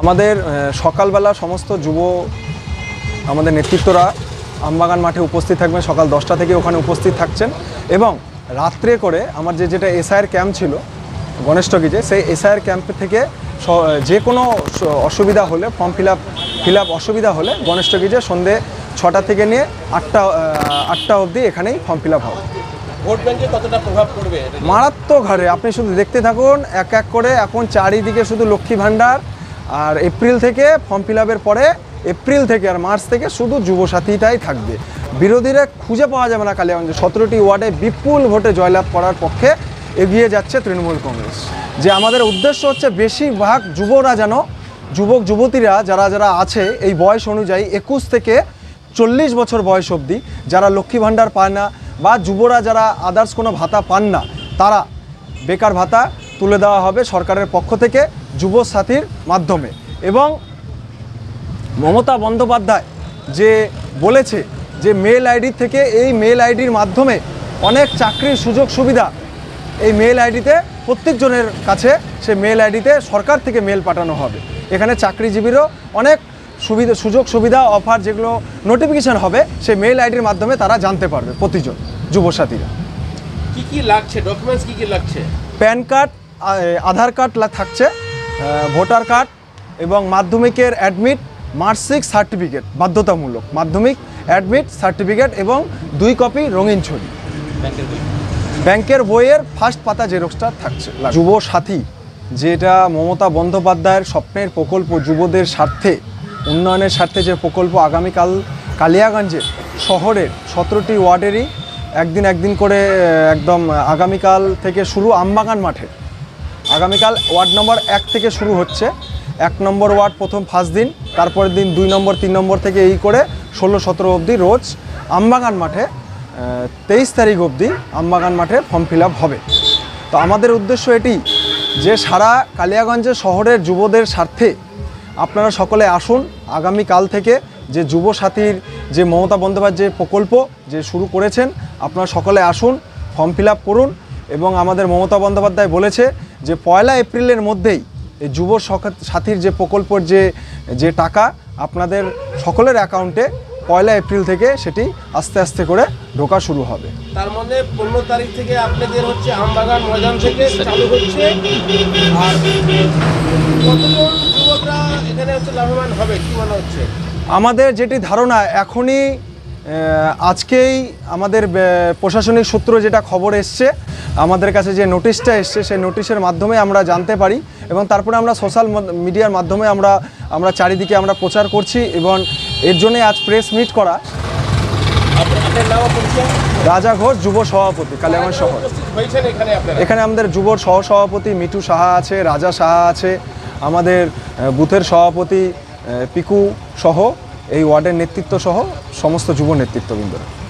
আমাদের সকালবেলা সমস্ত যুব আমাদের নেতৃত্বরা আমবাগান মাঠে উপস্থিত থাকবেন। সকাল দশটা থেকে ওখানে উপস্থিত থাকছেন। এবং রাত্রে করে আমার যে যেটা এসআইয়ের ক্যাম্প ছিল গণেশটকিতে সেই এসআইয়ের ক্যাম্প থেকে যে কোনো অসুবিধা হলে form fill up fill up অসুবিধা হলে গণেশটকিতে সন্ধে ছটা থেকে নিয়ে আটটা আটটা অবধি এখানেই ফর্ম ফিল আপ হবে। ভোট ব্যাংকে কতটা প্রভাব পড়বে? মারাত্মক হারে। আপনি শুধু দেখতে থাকুন এক এক করে এখন চারিদিকে শুধু লক্ষ্মী ভাণ্ডার আর এপ্রিল থেকে ফর্ম ফিল পরে এপ্রিল থেকে আর মার্চ থেকে শুধু যুবসাথীটাই থাকবে। বিরোধীরা খুঁজে পাওয়া যাবে না কালিয়াগঞ্জে। সতেরোটি ওয়ার্ডে বিপুল ভোটে জয়লাভ করার পক্ষে এগিয়ে যাচ্ছে তৃণমূল কংগ্রেস। যে আমাদের উদ্দেশ্য হচ্ছে বেশিরভাগ যুবরা যেন, যুবক, যুবতীরা যারা যারা আছে এই বয়স অনুযায়ী একুশ থেকে চল্লিশ বছর বয়স অবধি, যারা লক্ষ্মী ভাণ্ডার পায় না বা যুবরা যারা আদার্স কোনো ভাতা পান না, তারা বেকার ভাতা তুলে দেওয়া হবে সরকারের পক্ষ থেকে। যুব সাথীর মাধ্যমে। এবং মমতা বন্দ্যোপাধ্যায় যে বলেছে যে মেল আইডি থেকে এই মেল আইডির মাধ্যমে অনেক চাকরির সুযোগ সুবিধা এই মেল আইডিতে প্রত্যেকজনের কাছে সে মেল আইডিতে সরকার থেকে মেল পাঠানো হবে। এখানে চাকরিজীবীরও অনেক সুবিধা সুযোগ সুবিধা অফার যেগুলো নোটিফিকেশন হবে সেই মেল আইডির মাধ্যমে তারা জানতে পারবে প্রতিজন যুবসাথীরা। কি কি লাগছে? ডকুমেন্টস কি কি লাগছে? প্যান কার্ড আধার কার্ড থাকছে। ভোটার কার্ড এবং মাধ্যমিকের অ্যাডমিট মার্কশিট সার্টিফিকেট বাধ্যতামূলক মাধ্যমিক অ্যাডমিট সার্টিফিকেট এবং দুই কপি রঙিন ছবি। ব্যাংকের বইয়ের ফার্স্ট পাতা জেরক্সটা থাকছে। যুব সাথী যেটা মমতা বন্দ্যোপাধ্যায়ের স্বপ্নের প্রকল্প যুবদের স্বার্থে উন্নয়নের স্বার্থে যে প্রকল্প আগামীকাল কালিয়াগঞ্জে শহরের সতেরোটি ওয়ার্ডেরই একদিন একদিন করে একদম আগামীকাল থেকে শুরু আমবাগান মাঠে আগামীকাল ওয়ার্ড নম্বর এক থেকে শুরু হচ্ছে। এক নম্বর ওয়ার্ড প্রথম ফার্স্ট দিন, তারপরের দিন দুই নম্বর, তিন নম্বর থেকে এই করে ষোলো, সতেরো অবধি রোজ আমবাগান মাঠে তেইশ তারিখ অবধি আমবাগান মাঠে ফর্ম ফিল হবে। তো আমাদের উদ্দেশ্য এটি যে সারা কালিয়াগঞ্জে শহরের যুবদের স্বার্থে আপনারা সকলে আসুন আগামীকাল থেকে যে যুব সাথীর যে মমতা বন্দ্যোপাধ্যায় যে প্রকল্প যে শুরু করেছেন, আপনারা সকলে আসুন ফর্ম ফিল করুন এবং আমাদের মমতা বন্দ্যোপাধ্যায় বলেছে যে পয়লা এপ্রিলের মধ্যেই এই যুব সাথীর যে প্রকল্পের যে যে টাকা আপনাদের সকলের অ্যাকাউন্টে পয়লা এপ্রিল থেকে সেটি আস্তে আস্তে করে ঢোকা শুরু হবে। তার মধ্যে পনেরো তারিখ থেকে আপনাদের হচ্ছে আমবাগান ময়দান থেকে চালু হচ্ছে। আর কতজন যুবকরা এখানে হচ্ছে লাভবান হবে কি মনে হচ্ছে? আমাদের যেটি ধারণা এখনই আজকেই আমাদের প্রশাসনিক সূত্র যেটা খবর এসছে, আমাদের কাছে যে নোটিশটা এসছে, সেই নোটিশের মাধ্যমে আমরা জানতে পারি এবং তারপরে আমরা সোশ্যাল মিডিয়ার মাধ্যমে আমরা আমরা চারিদিকে আমরা প্রচার করছি এবং এর জন্যে আজ প্রেস মিট করা রাজা ঘোষ, যুব সভাপতি কালিয়াগঞ্জ শহর এখানে আমাদের যুবর সহসভাপতি মিঠু সাহা আছে, রাজা সাহা আছে, আমাদের বুথের সভাপতি পিকু সহ। এই ওয়ার্ডের নেতৃত্ব সহ সমস্ত যুব নেতৃত্ববৃন্দরা।